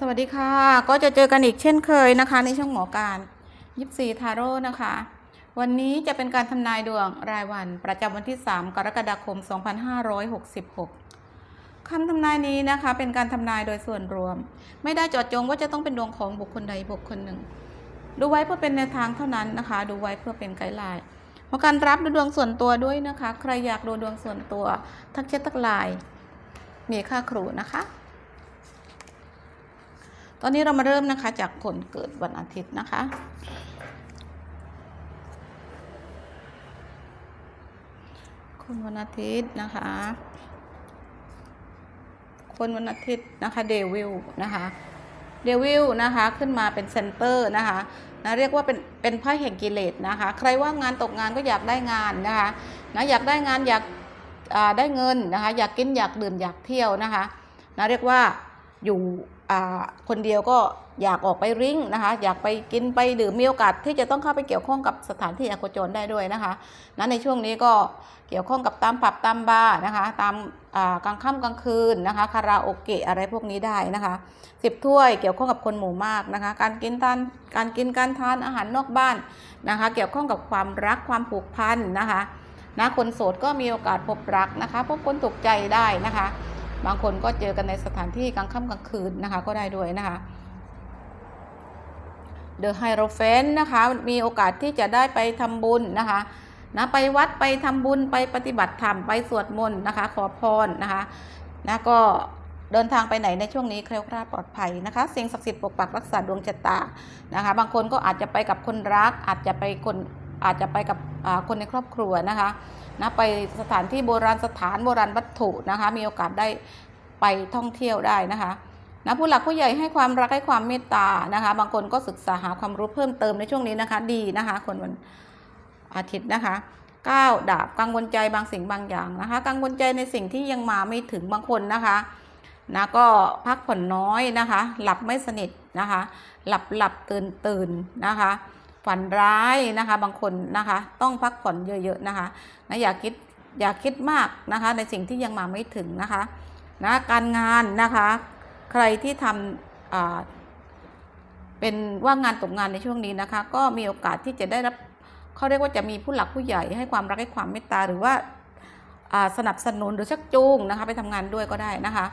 สวัสดีค่ะ ก็จะเจอกันอีกเช่นเคยนะคะ ในช่องหมอการยิปซีทาโร่นะคะ วันนี้จะเป็นการทำนายดวงรายวันประจำวันที่ 3 กรกฎาคม 2566คำทำนายนี้นะคะ เป็นการทำนายโดยส่วนรวม ไม่ได้จาะจงว่าจะต้องเป็นดวงของบุคคลใดบุคคลหนึ่ง ดูไว้เพื่อเป็นแนวทางเท่านั้นนะคะ ดูไว้เพื่อเป็นไกด์ไลน์เพราะการรับดูดวงส่วนตัวด้วยนะคะ ใครอยากดูดวงส่วนตัว ทักแชททักไลน์มีค่าครูนะคะ ตอนนี้เรามาเริ่มนะคะจากคนเกิดวันอาทิตย์นะคะ คนวันอาทิตย์นะคะ คนวันอาทิตย์นะคะเดวิลนะคะเดวิลนะคะขึ้นมาเป็นเซนเตอร์นะคะนะเรียกว่าเป็นเป็นไพ่แห่งกิเลสนะคะ ใครว่างงานตกงานก็อยากได้งานนะคะนะอยากได้งานอยากได้เงินนะคะ อยากกินอยากดื่มอยากเที่ยวนะคะนะเรียกว่าอยู่ คนเดียวก็อยากออกไปริ้งนะคะ อยากไปกินไปดื่มมีโอกาสที่จะต้องเข้าไปเกี่ยวข้องกับสถานที่อโคจรได้ด้วยนะคะนะในช่วงนี้ก็เกี่ยวข้องกับตามผับตามบาร์นะคะ ตามกลางค่ำกลางคืนนะคะคาราโอเกะอะไรพวกนี้ได้นะคะสิบถ้วยเกี่ยวข้องกับคนหมู่มากนะคะ การกินทานการกินการทานอาหารนอกบ้านนะคะ เกี่ยวข้องกับความรักความผูกพันนะคะนะคนโสดก็มีโอกาสพบรักนะคะ พบคนถูกใจได้นะคะ บางคนก็เจอกันในสถานที่กลางค่ำกลางคืนนะคะก็ได้ด้วยนะคะเดอะไฮโรเฟนนะคะมีโอกาสที่จะได้ไปทำบุญนะคะนะไปวัดไปทำบุญไปปฏิบัติธรรมไปสวดมนต์นะคะ ขอพรนะคะนะก็เดินทางไปไหนในช่วงนี้แคล้วคลาดปลอดภัยนะคะสิ่งศักดิ์สิทธิ์ปกปักรักษาดวงชะตานะคะ บางคนก็อาจจะไปกับคนรักอาจจะไปคน อาจจะไปกับคนในครอบครัวนะคะนะไปสถานที่โบราณสถานโบราณวัตถุนะคะ มีโอกาสได้ไปท่องเที่ยวได้นะคะนะผู้หลักผู้ใหญ่ให้ความรักให้ความเมตตานะคะ บางคนก็ศึกษาหาความรู้เพิ่มเติมในช่วงนี้นะคะ ดีนะคะ คนวันอาทิตย์นะคะก้าวดาบกังวลใจบางสิ่งบางอย่างนะคะ กังวลใจในสิ่งที่ยังมาไม่ถึงบางคนนะคะนะก็พักผ่อนน้อยนะคะ หลับไม่สนิทนะคะ หลับหลับตื่นตื่นนะคะ ฝันร้ายนะคะ บางคนนะคะ ต้องพักผ่อนเยอะๆนะคะนะอย่าคิดอย่าคิดมากนะคะ ในสิ่งที่ยังมาไม่ถึงนะคะนะการงานนะคะ ใครที่ทำเป็นว่างงานตกงานในช่วงนี้นะคะ ก็มีโอกาสที่จะได้รับเขาเรียกว่าจะมีผู้หลักผู้ใหญ่ให้ความรักให้ความเมตตาหรือว่าสนับสนุนหรือชักจูงนะคะ ไปทำงานด้วยก็ได้นะคะ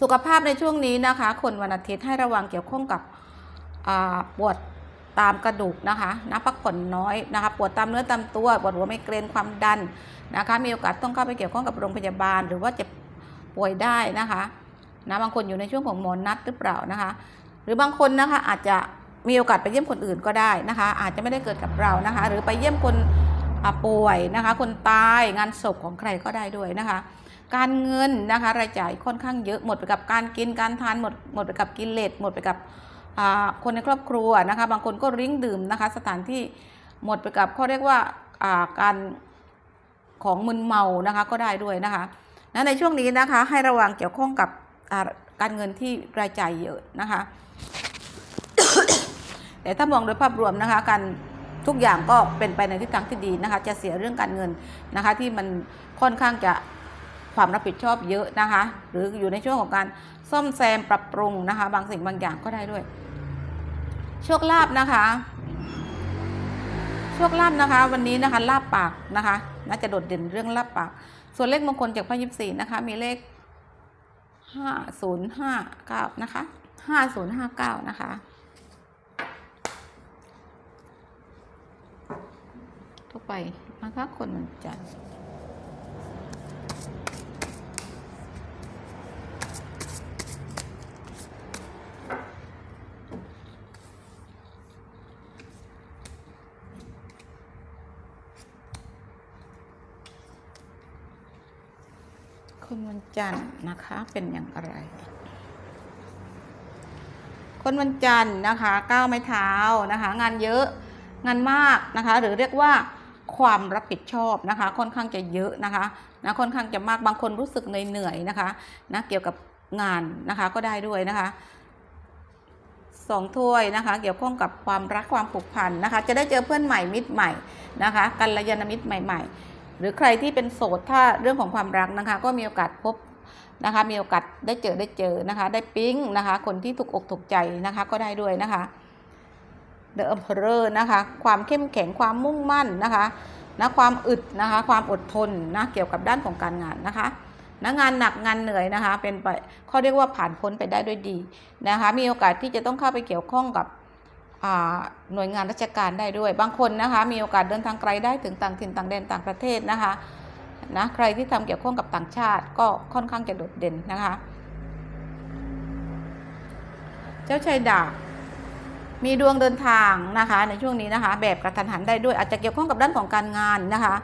สุขภาพในช่วงนี้นะคะ คนวันอาทิตย์ให้ระวังเกี่ยวข้องกับปวด ตามกระดูกนะคะนะพักผ่อนน้อยนะคะ ปวดตามเนื้อตามตัวปวดหัวไมเกรนความดันนะคะ มีโอกาสต้องเข้าไปเกี่ยวข้องกับโรงพยาบาล หรือว่าเจ็บป่วยได้นะคะนะบางคนอยู่ในช่วงของหมอนนัดหรือเปล่านะคะ หรือบางคนนะคะอาจจะมีโอกาสไปเยี่ยมคนอื่นก็ได้นะคะ อาจจะไม่ได้เกิดกับเรานะคะ หรือไปเยี่ยมคนป่วยนะคะ คนตายงานศพของใครก็ได้ด้วยนะคะ การเงินนะคะรายจ่ายค่อนข้างเยอะหมดไปกับการกินการทานหมดหมดไปกับกิเลสหมดไปกับ คนในครอบครัวนะคะ บางคนก็ริ้งดื่มนะคะ สถานที่หมดไปกับเขาเรียกว่าการของมึนเมานะคะก็ได้ด้วยนะคะนะในช่วงนี้นะคะให้ระวังเกี่ยวข้องกับการเงินที่รายจ่ายเยอะนะคะ แต่ถ้ามองโดยภาพรวมนะคะการทุกอย่างก็เป็นไปในทิศทางที่ดีนะคะ จะเสียเรื่องการเงินนะคะ ที่มันค่อนข้างจะความรับผิดชอบเยอะนะคะ หรืออยู่ในช่วงของการซ่อมแซมปรับปรุงนะคะ บางสิ่งบางอย่างก็ได้ด้วย โชคลาภนะคะโชคลาภนะคะ วันนี้นะคะลาบปากนะคะ น่าจะโดดเด่นเรื่องลาบปาก ส่วนเลขมงคลจากพระยิบสี่นะคะ มีเลขห้าศูนย์ห้าเก้านะคะห้าศูนย์ห้าเก้านะคะทั่วไปนะคะคนมันจันทร์ จันทร์นะคะ เป็นอย่างไร คนวันจันทร์นะคะก้าวไม้เท้านะคะ งานเยอะงานมากนะคะ หรือเรียกว่าความรับผิดชอบนะคะ ค่อนข้างจะเยอะนะคะนะค่อนข้างจะมากบางคนรู้สึกเหนื่อยๆนะคะนะเกี่ยวกับงานนะคะก็ได้ด้วยนะคะสองถ้วยนะคะ เกี่ยวข้องกับความรักความผูกพันนะคะ จะได้เจอเพื่อนใหม่มิตรใหม่นะคะกัลยาณมิตรใหม่ ๆ หรือใครที่เป็นโสดถ้าเรื่องของความรักนะคะ ก็มีโอกาสพบนะคะ มีโอกาสได้เจอได้เจอนะคะ ได้ปิ๊งนะคะ คนที่ถูกอกถูกใจนะคะ ก็ได้ด้วยนะคะ The Emperor นะคะ ความเข้มแข็งความมุ่งมั่นนะคะนะความอึดนะคะ ความอดทนนะเกี่ยวกับด้านของการงานนะคะนะงานหนักงานเหนื่อยนะคะ เป็นไปเขาเรียกว่าผ่านพ้นไปได้ด้วยดีนะคะ มีโอกาสที่จะต้องเข้าไปเกี่ยวข้องกับ หน่วยงานราชการได้ด้วย บางคนนะคะมีโอกาสเดินทางไกลได้ถึงต่างถิ่นต่างแดนต่างประเทศนะคะนะใครที่ทำเกี่ยวข้องกับต่างชาติก็ค่อนข้างจะโดดเด่นนะคะ เจ้าชายดาบมีดวงเดินทางนะคะในช่วงนี้นะคะ แบบกระทันหันได้ด้วยอาจจะเกี่ยวข้องกับด้านของการงานนะคะ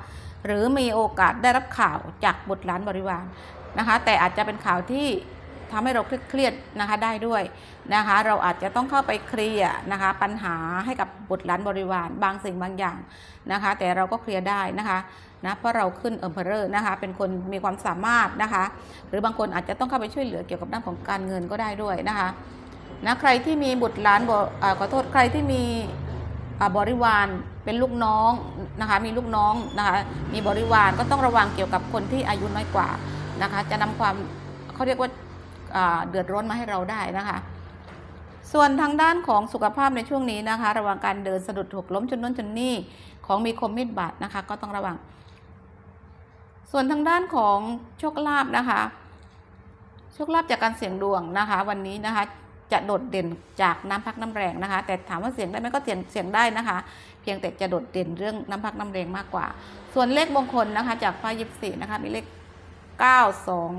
หรือมีโอกาสได้รับข่าวจากบุตรหลานบริวารนะคะ แต่อาจจะเป็นข่าวที่ ทำให้เราเครียดนะคะได้ด้วยนะคะ เราอาจจะต้องเข้าไปเคลียร์นะคะ ปัญหาให้กับบุตรหลานบริวารบางสิ่งบางอย่างนะคะ แต่เราก็เคลียร์ได้นะคะนะเพราะเราขึ้นเอิมเพอร์นะคะ เป็นคนมีความสามารถนะคะ หรือบางคนอาจจะต้องเข้าไปช่วยเหลือเกี่ยวกับด้านของการเงินก็ได้ด้วยนะคะนะใครที่มีบุตรหลานอขอโทษใครที่มีบริวารเป็นลูกน้องนะคะมีลูกน้องนะคะมีบริวารก็ต้องระวังเกี่ยวกับคนที่อายุน้อยกว่านะคะ จะนำความเขาเรียกว่า เดือดร้อนมาให้เราได้นะคะ ส่วนทางด้านของสุขภาพในช่วงนี้นะคะ ระวังการเดินสะดุดหกล้มจนน้นจนนี่ของมีคมมีดบาดนะคะ ก็ต้องระวัง ส่วนทางด้านของโชคลาภนะคะโชคลาภจากการเสี่ยงดวงนะคะ วันนี้นะคะจะโดดเด่นจากน้ำพักน้ำแรงนะคะ แต่ถามว่าเสียงได้ไหมก็เสียงเสียงได้นะคะ เพียงแต่จะโดดเด่นเรื่องน้ำพักน้ำแรงมากกว่า ส่วนเลขมงคลนะคะ จากไพ่ยิปซีนะคะมีเลขเก้าสอง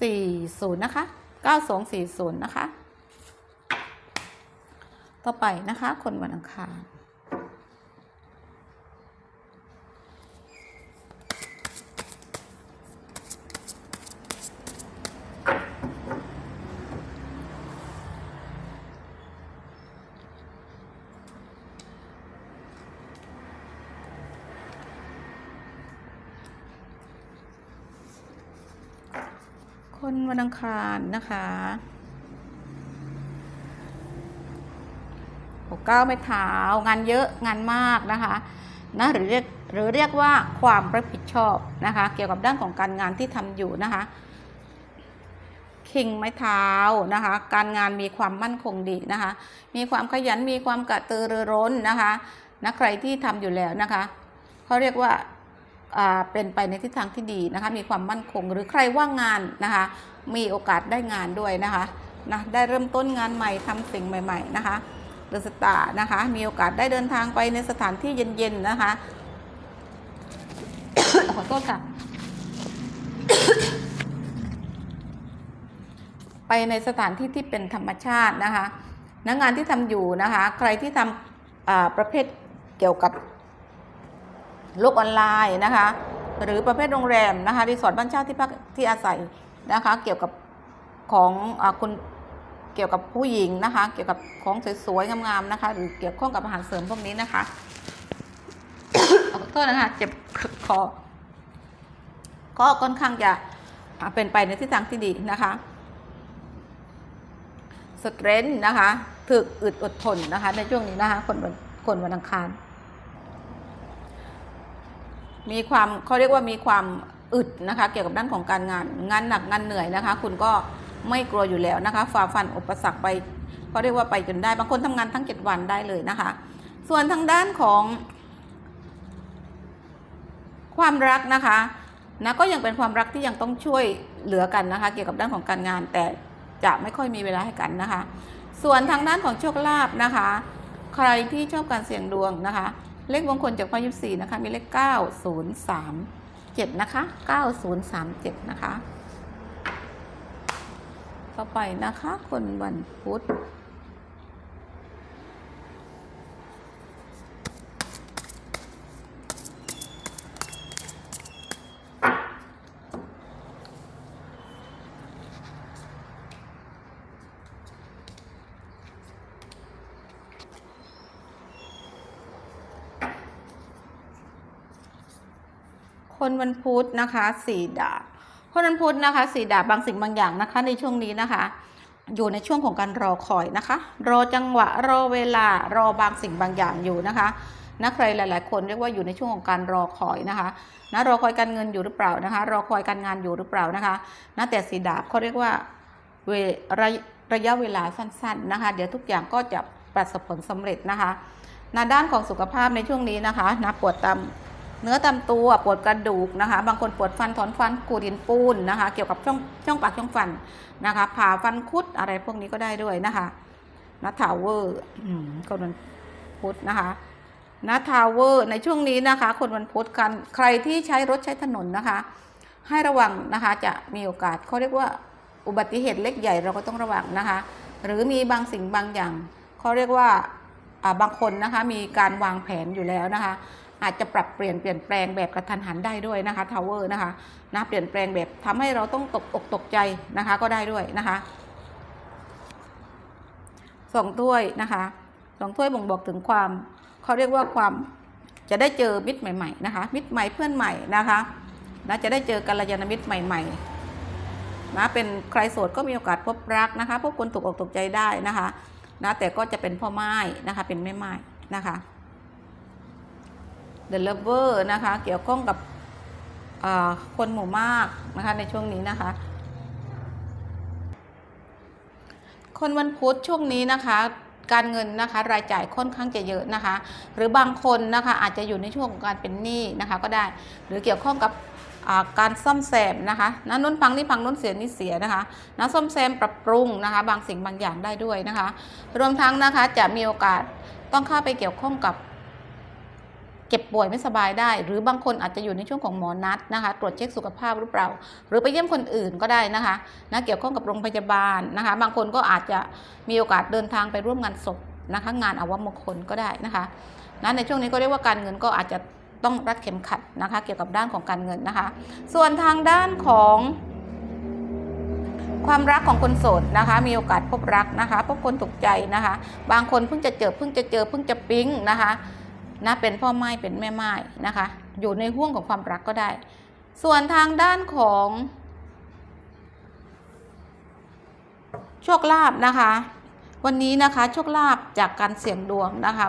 สี่ศูนย์นะคะเก้าสองสี่ศูนย์นะคะ ต่อไปนะคะ คนวันอังคาร คนวันอังคารนะคะหัวก้าไม่เท้างานเยอะงานมากนะคะนะหรือเรียกหรือเรียกว่าความรับผิดชอบนะคะเกี่ยวกับด้านของการงานที่ทำอยู่นะคะคิงไม้เท้านะคะการงานมีความมั่นคงดีนะคะมีความขยันมีความกระตือรือร้นนะคะนะใครที่ทำอยู่แล้วนะคะเขาเรียกว่า เป็นไปในทิศทางที่ดีนะคะมีความมั่นคงหรือใครว่างงานนะคะมีโอกาสได้งานด้วยนะคะนะได้เริ่มต้นงานใหม่ทำสิ่งใหม่ ๆ นะคะเดอะสตาร์นะคะมีโอกาสได้เดินทางไปในสถานที่เย็นๆนะคะขอโทษค่ะไปในสถานที่ที่เป็นธรรมชาตินะคะนักงานที่ทำอยู่นะคะ ใครที่ทำอ่าประเภทเกี่ยวกับ โลกออนไลน์นะคะ หรือประเภทโรงแรมนะคะรีสอร์ทบ้านเช่าที่พักที่อาศัยนะคะ เกี่ยวกับของอคุณเกี่ยวกับผู้หญิงนะคะ เกี่ยวกับของสวยๆงามๆนะคะ หรือเกี่ยวข้องกับอาหารเสริมพวกนี้นะคะขอโทษนะคะเจ็บคอก็ค่อนข้างจะเป็นไปในทิศทางที่ดีนะคะสเตรนท์นะคะถึกอึดอดทนนะคะในช่วงนี้นะคะคนวันคนวันอังคาร มีความเขาเรียกว่ามีความอึดนะคะ เกี่ยวกับด้านของการงาน งานหนักงานเหนื่อยนะคะ คุณก็ไม่กลัวอยู่แล้วนะคะ ฝ่าฟันอุปสรรคไปเขาเรียกว่าไปจนได้บางคนทำงานทั้ง 7 วันได้เลยนะคะ ส่วนทางด้านของความรักนะคะนะก็ยังเป็นความรักที่ยังต้องช่วยเหลือกันนะคะ เกี่ยวกับด้านของการงาน แต่จะไม่ค่อยมีเวลาให้กันนะคะ ส่วนทางด้านของโชคลาภนะคะ ใครที่ชอบการเสี่ยงดวงนะคะ เลขมงคลจากพยิบสี่นะคะ มีเลข 9037 นะคะ 9037 นะคะ ต่อไปนะคะ คนวันพุธ คนวันพุธนะคะสี่ดาบคนวันพุธนะคะสี่ดาบบางสิ่งบางอย่างนะคะ ในช่วงนี้นะคะ อยู่ในช่วงของการรอคอยนะคะ รอจังหวะรอเวลารอบางสิ่งบางอย่างอยู่นะคะนะใครหลาย ๆ คนเรียกว่าอยู่ในช่วงของการรอคอยนะคะนะรอคอยการเงินอยู่หรือเปล่านะคะ รอคอยการงานอยู่หรือเปล่านะคะนะแต่สีดาบเขาเรียกว่าเวระระยะเวลาสั้น ๆ นะคะ เดี๋ยวทุกอย่างก็จะประสบผลสำเร็จนะคะในะด้านของสุขภาพในช่วงนี้นะคะนะปวดตาม เนื้อตามตัวปวดกระดูกนะคะ บางคนปวดฟันถอนฟันขูดหินปูนนะคะ เกี่ยวกับช่องช่องปากช่องฟันนะคะผ่าฟันคุดอะไรพวกนี้ก็ได้ด้วยนะคะนะทาวเวอร์คนวันพุธนะคะนะทาวเวอร์ในช่วงนี้นะคะ คนวันพุธกันใครที่ใช้รถใช้ถนนนะคะ ให้ระวังนะคะจะมีโอกาสเขาเรียกว่าอุบัติเหตุเล็กใหญ่เราก็ต้องระวังนะคะ หรือมีบางสิ่งบางอย่างเขาเรียกว่าอ่าบางคนนะคะมีการวางแผนอยู่แล้วนะคะ อาจจะปรับเปลี่ยนเปลี่ยนแปลงแบบกระทันหันได้ด้วยนะคะทาวเวอร์นะคะนะเปลี่ยนแปลงแบบทำให้เราต้องตกอกตกใจนะคะก็ได้ด้วยนะคะสองถ้วยนะคะสองถ้วยบ่งบอกถึงความเขาเรียกว่าความจะได้เจอมิตรใหม่ๆนะคะมิตรใหม่เพื่อนใหม่นะคะนะจะได้เจอกัลยาณมิตรใหม่ๆนะเป็นใครโสดก็มีโอกาสพบรักนะคะพบคนถูกอกถูกใจได้นะคะนะแต่ก็จะเป็นพ่อไม้นะคะเป็นแม่ไม้นะคะ The Lover นะคะ เกี่ยวข้องกับคนหมู่มากนะคะในช่วงนี้นะคะ คนวันพุธช่วงนี้นะคะ การเงินนะคะรายจ่ายค่อนข้างจะเยอะนะคะ หรือบางคนนะคะอาจจะอยู่ในช่วงของการเป็นหนี้นะคะก็ได้ หรือเกี่ยวข้องกับการซ่อมแซมนะคะนะน้นพังนี่พังน้นเสียนี่เสียนะคะนะซ่อมแซมปรับปรุงนะคะ บางสิ่งบางอย่างได้ด้วยนะคะ รวมทั้งนะคะจะมีโอกาสต้องเข้าไปเกี่ยวข้องกับ เจ็บป่วยไม่สบายได้ หรือบางคนอาจจะอยู่ในช่วงของหมอนัดนะคะ ตรวจเช็คสุขภาพหรือเปล่า หรือไปเยี่ยมคนอื่นก็ได้นะคะนะเกี่ยวข้องกับโรงพยาบาลนะคะ บางคนก็อาจจะมีโอกาสเดินทางไปร่วมงานศพนะคะงานอวมงคลก็ได้นะคะนะในช่วงนี้ก็เรียกว่าการเงินก็อาจจะต้องรัดเข็มขัดนะคะ เกี่ยวกับด้านของการเงินนะคะ ส่วนทางด้านของความรักของคนโสดนะคะ มีโอกาสพบรักนะคะ พบคนถูกใจนะคะ บางคนเพิ่งจะเจอเพิ่งจะเจอเพิ่งจะปิ๊งนะคะ นะเป็นพ่อไม้เป็นแม่ไม้นะคะ อยู่ในห่วงของความรักก็ได้ ส่วนทางด้านของโชคลาภนะคะ วันนี้นะคะโชคลาภจากการเสี่ยงดวงนะคะ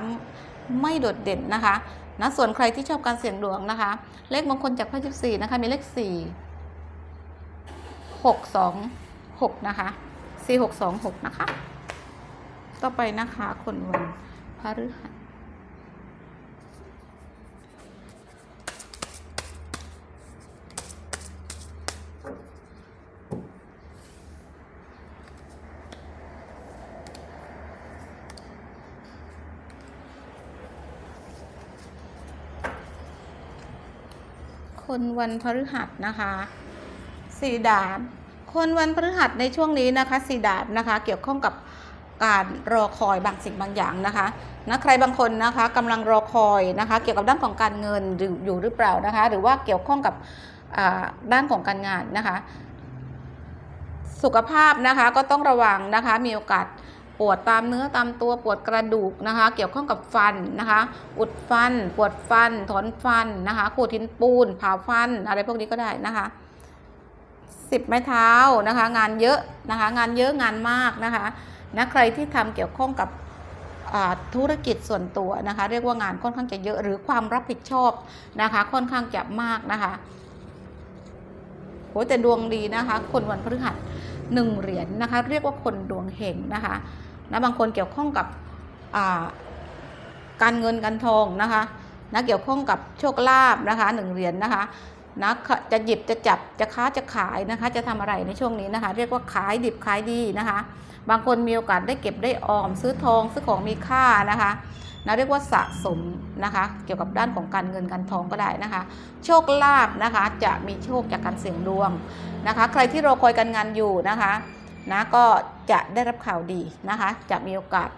ไม่โดดเด่นนะคะนะส่วนใครที่ชอบการเสี่ยงดวงนะคะ เลขมงคลจากพระยิบสี่นะคะมีเลขสี่หกสองหกนะคะสี่หกสองหกนะคะ ต่อไปนะคะคนวันพฤหัส คนวันพฤหัสนะคะสีดาบ คนวันพฤหัสในช่วงนี้นะคะสีดาบนะคะ เกี่ยวข้องกับการรอคอยบางสิ่งบางอย่างนะคะนะใครบางคนนะคะกำลังรอคอยนะคะ เกี่ยวกับด้านของการเงินอยู่หรือเปล่านะคะ หรือว่าเกี่ยวข้องกับด้านของการงานนะคะ สุขภาพนะคะก็ต้องระวังนะคะมีโอกาส ปวดตามเนื้อตามตัวปวดกระดูกนะคะ เกี่ยวข้องกับฟันนะคะ อุดฟัน ปวดฟัน ถอนฟันนะคะขูดหินปูนผ่าฟัน อะไรพวกนี้ก็ได้นะคะสิบไม้เท้านะคะ งานเยอะนะคะ งานเยอะงานมากนะคะนะใครที่ทำเกี่ยวข้องกับธุรกิจส่วนตัวนะคะ เรียกว่างานค่อนข้างจะเยอะหรือความรับผิดชอบนะคะ ค่อนข้างจะมากนะคะโหแต่ดวงดีนะคะ คนวันพฤหัสหนึ่งเหรียญนะคะ เรียกว่าคนดวงเฮงนะคะ นะบางคนเกี่ยวข้องกับการเงินการทองนะคะนะเกี่ยวข้องกับโชคลาภนะคะหนึ่งเหรียญนะคะนะจะหยิบจะจับจะค้าจะขายนะคะ จะทำอะไรในช่วงนี้นะคะ เรียกว่าขายดิบขายดีนะคะ บางคนมีโอกาสได้เก็บได้ออมซื้อทองซื้อของมีค่านะคะนะเรียกว่าสะสมนะคะ เกี่ยวกับด้านของการเงินการทองก็ได้นะคะ โชคลาภนะคะจะมีโชคจากการเสี่ยงดวงนะคะ ใครที่รอคอยการงานอยู่นะคะ นะก็จะได้รับข่าวดีนะคะ จะมีโอกาส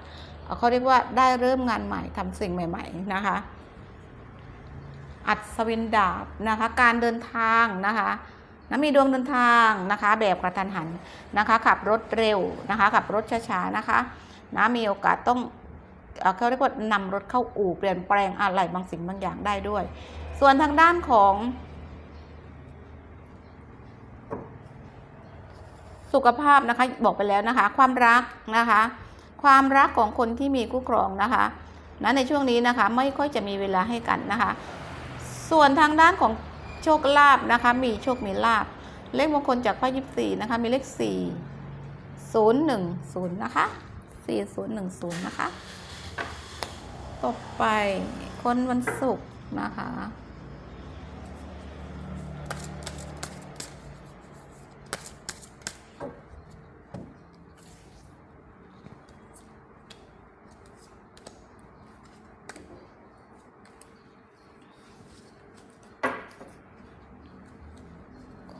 เขาเรียกว่าได้เริ่มงานใหม่ทำสิ่งใหม่ ๆ นะคะ อัศวินดาบนะคะ การเดินทางนะคะนะมีดวงเดินทางนะคะ แบบกระทันหันนะคะ ขับรถเร็วนะคะขับรถช้าๆนะคะนะมีโอกาสต้องเขาเรียกว่านำรถเข้าอู่เปลี่ยนแปลงอะไรบางสิ่งบางอย่างได้ด้วย ส่วนทางด้านของ สุขภาพนะคะบอกไปแล้วนะคะ ความรักนะคะ ความรักของคนที่มีคู่ครองนะคะนะในช่วงนี้นะคะไม่ค่อยจะมีเวลาให้กันนะคะ ส่วนทางด้านของโชคลาภนะคะ มีโชคมีลาภเลขมงคลจากพ่อยิบสี่นะคะ มีเลขสี่ศูนย์หนึ่งศูนย์นะคะสี่ศูนย์หนึ่งศูนย์นะคะ ต่อไปคนวันศุกร์นะคะ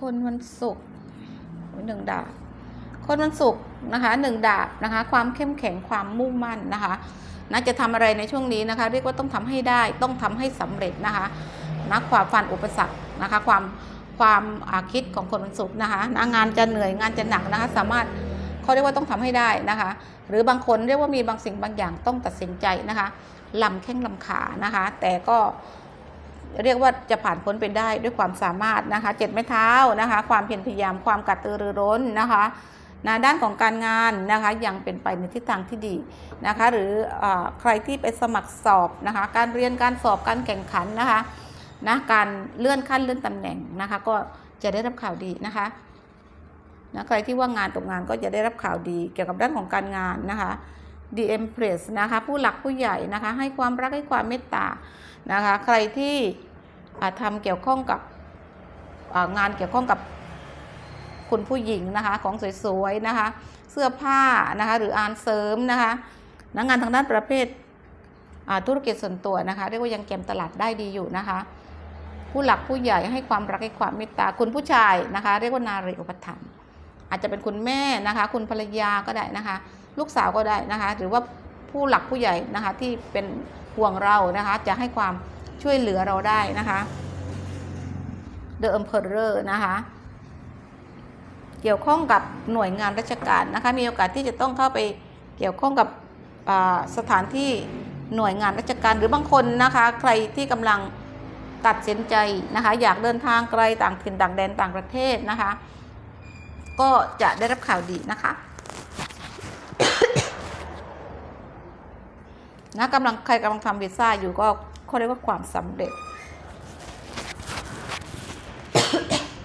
คนวันศุกร์หนึ่งดาบคนวันศุกร์นะคะหนึ่งดาบนะคะ ความเข้มแข็งความมุ่งมั่นนะคะนะจะทำอะไรในช่วงนี้นะคะ เรียกว่าต้องทำให้ได้ต้องทำให้สำเร็จนะคะนะความฟันอุปสรรคนะคะ ความความอาคิดของคนวันศุกร์นะคะนะงานจะเหนื่อยงานจะหนักนะคะ สามารถเขาเรียกว่าต้องทำให้ได้นะคะ หรือบางคนเรียกว่ามีบางสิ่งบางอย่างต้องตัดสินใจนะคะลำแข้งลำขานะคะ แต่ก็ เรียกว่าจะผ่านพ้นไปได้ด้วยความสามารถนะคะเจ็ดไม้เท้านะคะ ความเพียรพยายามความกระตือรือร้นนะคะนะด้านของการงานนะคะยังเป็นไปในทิศทางที่ดีนะคะ หรือเออใครที่ไปสมัครสอบนะคะ การเรียนการสอบการแข่งขันนะคะนะการเลื่อนขั้นเลื่อนตำแหน่งนะคะ ก็จะได้รับข่าวดีนะคะนะใครที่ว่างงานตกงานก็จะได้รับข่าวดีเกี่ยวกับด้านของการงานนะคะ DM Press นะคะผู้หลักผู้ใหญ่นะคะให้ความรักให้ความเมตตานะคะใครที่อ่าทำเกี่ยวข้องกับงานเกี่ยวข้องกับคุณผู้หญิงนะคะของสวยๆนะคะเสื้อผ้านะคะหรืออานเสริมนะคะนะงานทางด้านประเภทธุรกิจส่วนตัวนะคะเรียกว่ายังเกมตลาดได้ดีอยู่นะคะผู้หลักผู้ใหญ่ให้ความรักให้ความเมตตาคุณผู้ชายนะคะ เรียกว่านารีอุปถัมภ์อาจจะเป็นคุณแม่นะคะ คุณภรรยาก็ได้นะคะ ลูกสาวก็ได้นะคะ หรือว่าผู้หลักผู้ใหญ่นะคะที่เป็นห่วงเรานะคะ จะให้ความช่วยเหลือเราได้นะคะ The Emperor นะคะ เกี่ยวข้องกับหน่วยงานราชการนะคะ มีโอกาสที่จะต้องเข้าไปเกี่ยวข้องกับสถานที่หน่วยงานราชการหรือบางคนนะคะ ใครที่กำลังตัดสินใจนะคะ อยากเดินทางไกลต่างถิ่นต่างแดนต่างประเทศนะคะ ก็จะได้รับข่าวดีนะคะ นะกำลังใครกำลังทำวีซ่าอยู่ก็เขาเรียกว่าความสำเร็จ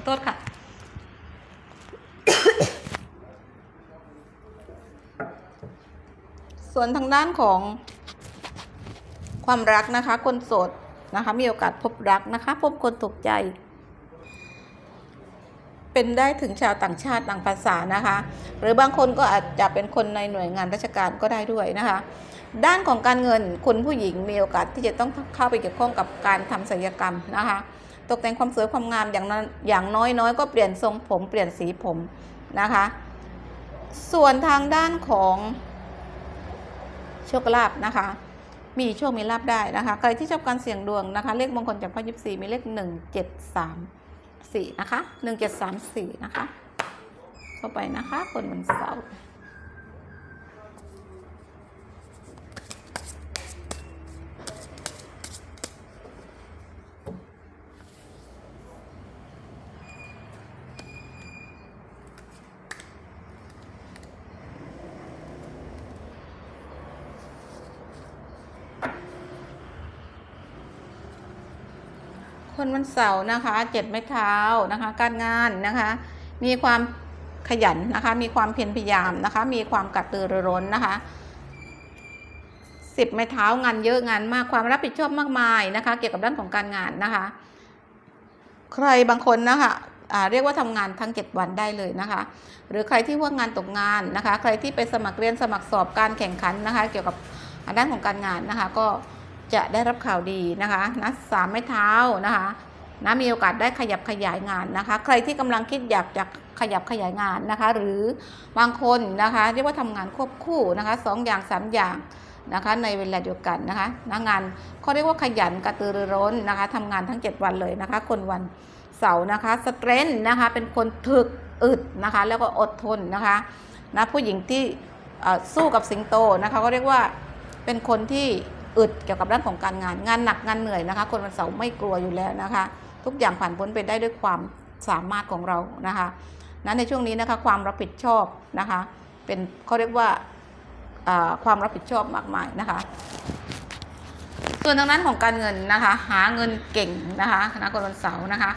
โทษค่ะ ส่วนทางด้านของความรักนะคะ คนโสดนะคะ มีโอกาสพบรักนะคะ พบคนถูกใจ เป็นได้ถึงชาวต่างชาติต่างภาษานะคะ หรือบางคนก็อาจจะเป็นคนในหน่วยงานราชการก็ได้ด้วยนะคะ ด้านของการเงินคุณผู้หญิงมีโอกาสที่จะต้องเข้าไปเกี่ยวข้องกับการทำศัลยกรรมนะคะ ตกแต่งความสวยความงามอย่างนั้นอย่างน้อยๆก็เปลี่ยนทรงผมเปลี่ยนสีผมนะคะ ส่วนทางด้านของโชคลาภนะคะ มีโชคมีลาภได้นะคะ ใครที่ชอบการเสี่ยงดวงนะคะ เลขมงคลจากพ่อยิปซีมีเลขหนึ่งเจ็ดสามสี่นะคะหนึ่งเจ็ดสามสี่นะคะ เข้าไปนะคะ คนวันเสาร์ วันเสาร์นะคะเจ็ดไม้เท้านะคะ การงานนะคะ มีความขยันนะคะ มีความเพียรพยายามนะคะ มีความกระตือรือร้นนะคะสิบไม้เท้างานเยอะงานมากความรับผิดชอบมากมายนะคะ เกี่ยวกับด้านของการงานนะคะ ใครบางคนนะคะเรียกว่าทำงานทั้ง 7 วันได้เลยนะคะ หรือใครที่ว่างงานตกงานนะคะ ใครที่ไปสมัครเรียนสมัครสอบการแข่งขันนะคะ เกี่ยวกับด้านของการงานนะคะ ก็จะได้รับข่าวดีนะคะนะสามไม้เท้านะคะ นะมีโอกาสได้ขยับขยายงานนะคะ ใครที่กำลังคิดอยากจะขยับขยายงานนะคะ หรือบางคนนะคะเรียกว่าทำงานควบคู่นะคะสองอย่างสามอย่างนะคะในเวลาเดียวกันนะคะนะงานเขาเรียกว่าขยันกระตือรือร้นนะคะทำงานทั้ง 7 วันเลยนะคะ คนวันเสาร์นะคะสเตรนนะคะเป็นคนถึกอึดนะคะแล้วก็อดทนนะคะนะผู้หญิงที่สู้กับสิงโตนะคะก็เรียกว่าเป็นคนที่อึดเกี่ยวกับด้านของการงานงานหนักงานเหนื่อยนะคะ คนวันเสาร์ไม่กลัวอยู่แล้วนะคะ ทุกอย่างผ่านพ้นไปได้ด้วยความสามารถของเรานะคะนะในช่วงนี้นะคะความรับผิดชอบนะคะเป็นเขาเรียกว่าความรับผิดชอบมากมายนะคะส่วนทางด้นของการเงินนะคะหาเงินเก่งนะคะนะคนวันเสาร์นะคะ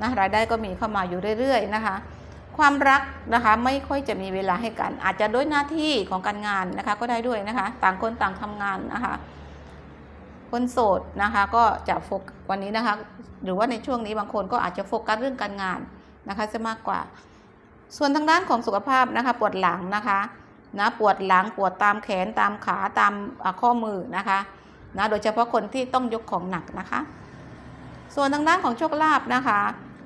นะรายได้ก็มีเข้ามาอยู่เรื่อยๆนะคะความรักนะคะไม่ค่อยจะมีเวลาให้กัน อาจจะด้วยหน้าที่ของการงานนะคะก็ได้ด้วยนะคะ ต่างคนต่างทำงานนะคะ คนโสดนะคะก็จะโฟกัสวันนี้นะคะ หรือว่าในช่วงนี้บางคนก็อาจจะโฟกัสเรื่องการงานนะคะจะมากกว่า ส่วนทางด้านของสุขภาพนะคะปวดหลังนะคะนะปวดหลังปวดตามแขนตามขาตามข้อมือนะคะนะโดยเฉพาะคนที่ต้องยกของหนักนะคะ ส่วนทางด้านของโชคลาภนะคะ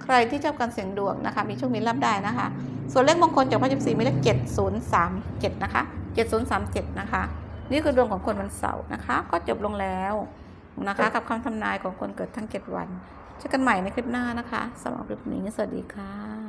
ใครที่ชอบการเสี่ยงดวงนะคะ มีโชคมีลาภได้นะคะ ส่วนเลขมงคลจากพระจันทร์สีมีเลข7037นย์สามเจ็ดนะคะ7037นะคะ นี่คือดวงของคนวันเสาร์นะคะ ก็จบลงแล้วนะคะ กับคำทำนายของคนเกิดทั้ง 7 วันเจอกันใหม่ในคลิปหน้านะคะสำหรับคลิปนี้สวัสดีค่ะ